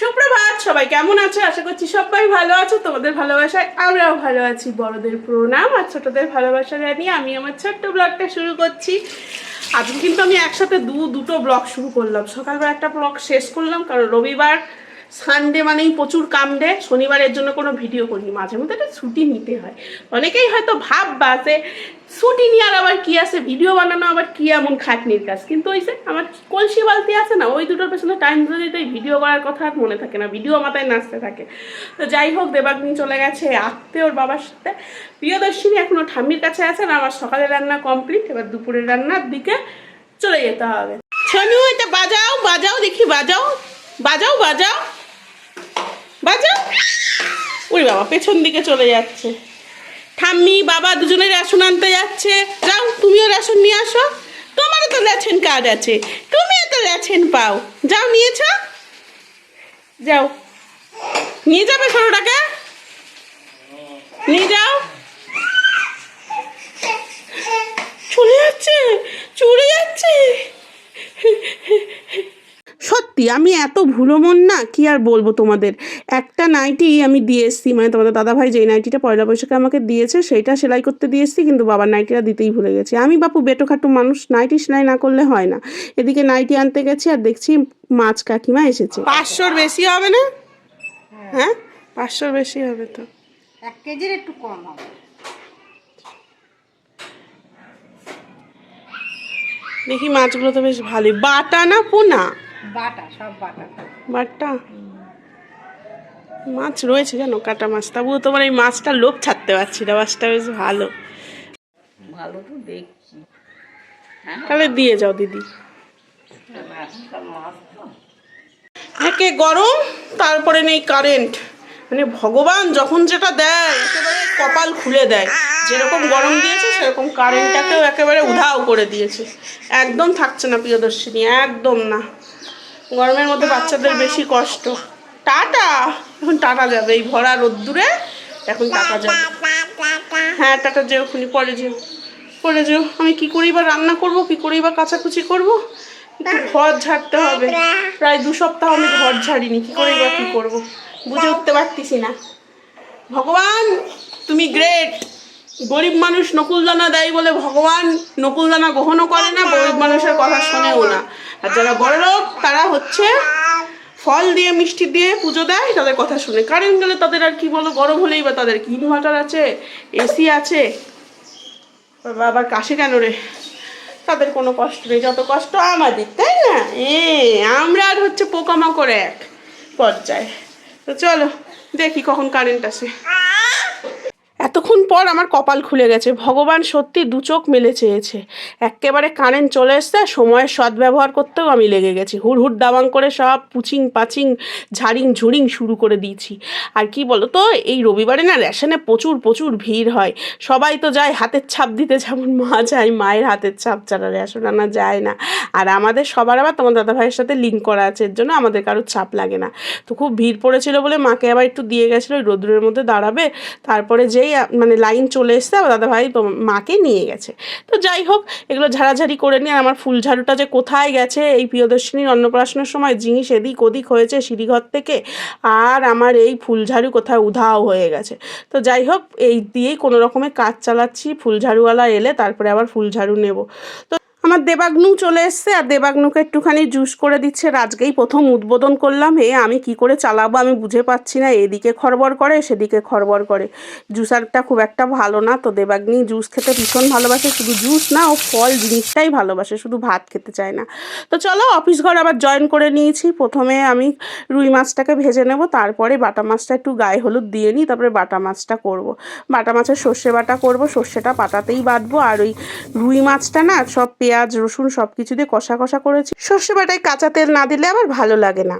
সুপ্রভাত, সবাই কেমন আছো? আশা করছি সবাই ভালো আছো। তোমাদের ভালোবাসায় আমরাও ভালো আছি। বড়দের প্রণাম আর ছোটদের ভালোবাসা জানিয়ে আমি আমার ছোট্ট ব্লগটা শুরু করছি। আজকে কিন্তু আমি একসাথে দু দুটো ব্লগ শুরু করলাম। সকালবেলা একটা ব্লগ শেষ করলাম, কারণ রবিবার। সানডে মানেই প্রচুর কামড়ে শনিবারের জন্য কোনো ভিডিও করিনি, মাঝে মধ্যে একটা ছুটি নিতে হয়। অনেকেই হয়তো ভাববা যে ছুটি নিয়ে আর আবার কী আছে ভিডিও বানানো আবার কী এমন খাটনির কাজ? কিন্তু ওই যে আমার কলসি বালতি আছে না, ওই দুটোর পেছনে টাইম ধরে দিতে ভিডিও করার কথা আর মনে থাকে না ভিডিও মাথায় নাচতে থাকে। তো যাই হোক, দেবাগ্নি চলে গেছে, আঁকতে ওর বাবার সাথে। প্রিয়দর্শিনী এখনও ঠাম্মির কাছে আছে আর আমার সকালে রান্না কমপ্লিট এবার দুপুরের রান্নার দিকে চলে যেতে হবে। এটা বাজাও বাজাও, দেখি বাজাও বাজাও বাজাও। ওই বাবা, পেছন দিকে চলে যাচ্ছে। ঠাম্মি, বাবা দুজনে রেশন আনতে যাচ্ছে। যাও, তুমিও রেশন নিয়ে আসো। তোমারও তো রেশন কার্ড আছে। তুমিও তো রেশন পাও। যাও নিয়েছ যাও। নিয়ে যাবে ছোটটাকে নিয়ে যাও চলে যাচ্ছে চলে যাচ্ছে সত্যি আমি এত ভুলো মন না কি আর বলব তোমাদের? একটা নাইটি আমি দিয়ে এসেছি মানে তোমাদের দাদাভাই যেই নাইটিটা পয়লা বৈশাখে আমাকে দিয়েছে সেইটা সেলাই করতে দিয়ে এসেছি কিন্তু বাবার নাইটিটা দিতেই ভুলে গেছি। আমি বাপু বেটোখাটু মানুষ নাইটি সেলাই না করলে হয় না। এদিকে নাইটি আনতে গেছি আর দেখছি মাছ কাকিমা এসেছে। পাঁচশোর বেশি হবে না? হ্যাঁ পাঁচশোর বেশি হবে তো। এক কেজির একটু কম হবে। দেখি মাছগুলো তো বেশ ভালোই। বাটা না পোনা? বাটা সব বাটা বাটা? মাছ রয়েছে জানো কাটা মাছ। তবুও তোমার এই মাছটা লোভ ছাড়তে পারছি না মাছটা বেশ ভালো। ভালো তো দেখছি। তাহলে দিয়ে যাও দিদি। একে গরম তারপরে নেই কারেন্ট মানে ভগবান যখন যেটা দেয় একেবারে কপাল খুলে দেয়। যেরকম গরম দিয়েছে সেরকম কারেন্টটাকেও একেবারে উধাও করে দিয়েছে। একদম থাকছে না প্রিয়দর্শিনী একদম না। গরমের মধ্যে বাচ্চাদের বেশি কষ্ট। টাটা। এখন টাটা যাবে এই ভরা রোদ্দুরে এখন টাটা যাবে। হ্যাঁ টাটা যেও খুনি পরে যেও পরে যেও। আমি কি করি বা রান্না করব কি করি বা কাচাকুচি করব? ঘর ঝাড়তে হবে। প্রায় দু সপ্তাহ আমি ঘর ঝাড়িনি কি করি বা কি করব? বুঝে উঠতে পারতেছি না। ভগবান তুমি গ্রেট গরিব মানুষ নকুলদানা দেয় বলে ভগবান নকুলদানা গ্রহণও করে না গরিব মানুষের কথা শোনেও না। আর যারা বড় লোক, তারা হচ্ছে ফল দিয়ে, মিষ্টি দিয়ে পুজো দেয়, তাদের কথা শুনে। কারেন্ট গেলে তাদের আর কি বলো, গরম হলেই বা তাদের কি ইনভার্টার আছে এসি আছে। বাবা আবার কাশে কেন রে? তাদের কোনো কষ্ট নেই, যত কষ্ট আমাদের, তাই না? এ, আমরা আর হচ্ছে পোকামাকড় এক পর্যায়ে। তো চলো, দেখি কখন কারেন্ট আসে। এতক্ষণ পর আমার কপাল খুলে গেছে। ভগবান সত্যি দু চোখ মেলে চেয়েছে। একেবারে কারেন্ট চলে এসছে সময়ের সদ্ব্যবহার করতেও আমি লেগে গেছি। হুড় হুড় দাবাং করে সব পুচিং পাচিং, ঝাড়িং ঝুড়িং শুরু করে দিয়েছি। আর কি বলো তো এই রবিবারে না রেশনে প্রচুর প্রচুর ভিড় হয়। সবাই তো যায় হাতের ছাপ দিতে, যেমন মা যায়, মায়ের হাতের ছাপ ছাড়া রেশন আনা যায় না। আর আমাদের সবার আবার তোমার দাদা ভাইয়ের সাথে লিঙ্ক করা আছে, এর জন্য আমাদের কারোর ছাপ লাগে না। তো খুব ভিড় পড়েছিল বলে মাকে আবার একটু দিয়ে গেছিল রোদ্রের মধ্যে দাঁড়াবে। তারপরে যেই মানে লাইন চলে এসছে, আমার দাদা ভাই মাকে নিয়ে গেছে। তো যাই হোক, এগুলো ঝাড়াঝাড়ি করে নিয়ে আমার ফুল ঝাড়ুটা যে কোথায় গেছে, এই প্রিয়দর্শিনীর অন্নপ্রাশনের সময় জিনিস এদিক ওদিক হয়েছে সিঁড়িঘর থেকে, আর আমার এই ফুল ঝাড়ু কোথায় উধাও হয়ে গেছে। তো যাই হোক, এই দিয়েই কোনো রকমের কাজ চালাচ্ছি, ফুল ঝাড়ুওয়ালা এলে তারপরে আবার ফুল ঝাড়ু নেব। তো আমার দেবাগ্নু চলে এসছে আর দেবাগ্নুকে একটুখানি জুস করে দিচ্ছে। আর আজকেই প্রথম উদ্বোধন করলাম। হে আমি কি করে চালাবো আমি বুঝে পাচ্ছি না। এদিকে খরবর করে, সেদিকে খরবর করে। জুসারটা খুব একটা ভালো না তো দেবাগ্নি জুস খেতে ভীষণ ভালোবাসে। শুধু জুস না, ও ফল জিনিসটাই ভালোবাসে, শুধু ভাত খেতে চায় না। তো চলো অফিস ঘর আবার জয়েন করে নিয়েছি। প্রথমে আমি রুই মাছটাকে ভেজে নেব, তারপরে বাটা মাছটা একটু গায়ে হলুদ দিয়ে নিই, তারপরে বাটা মাছটা করব। বাটা মাছের সর্ষে বাটা করব, সর্ষেটা পাটাতেই বাটবো আর ওই রুই মাছটা না, সব পেঁয়াজ, রসুন সব কিছু দিয়ে কষা কষা করেছি। সর্ষে বাটায় কাঁচা তেল না দিলে আবার ভালো লাগে না।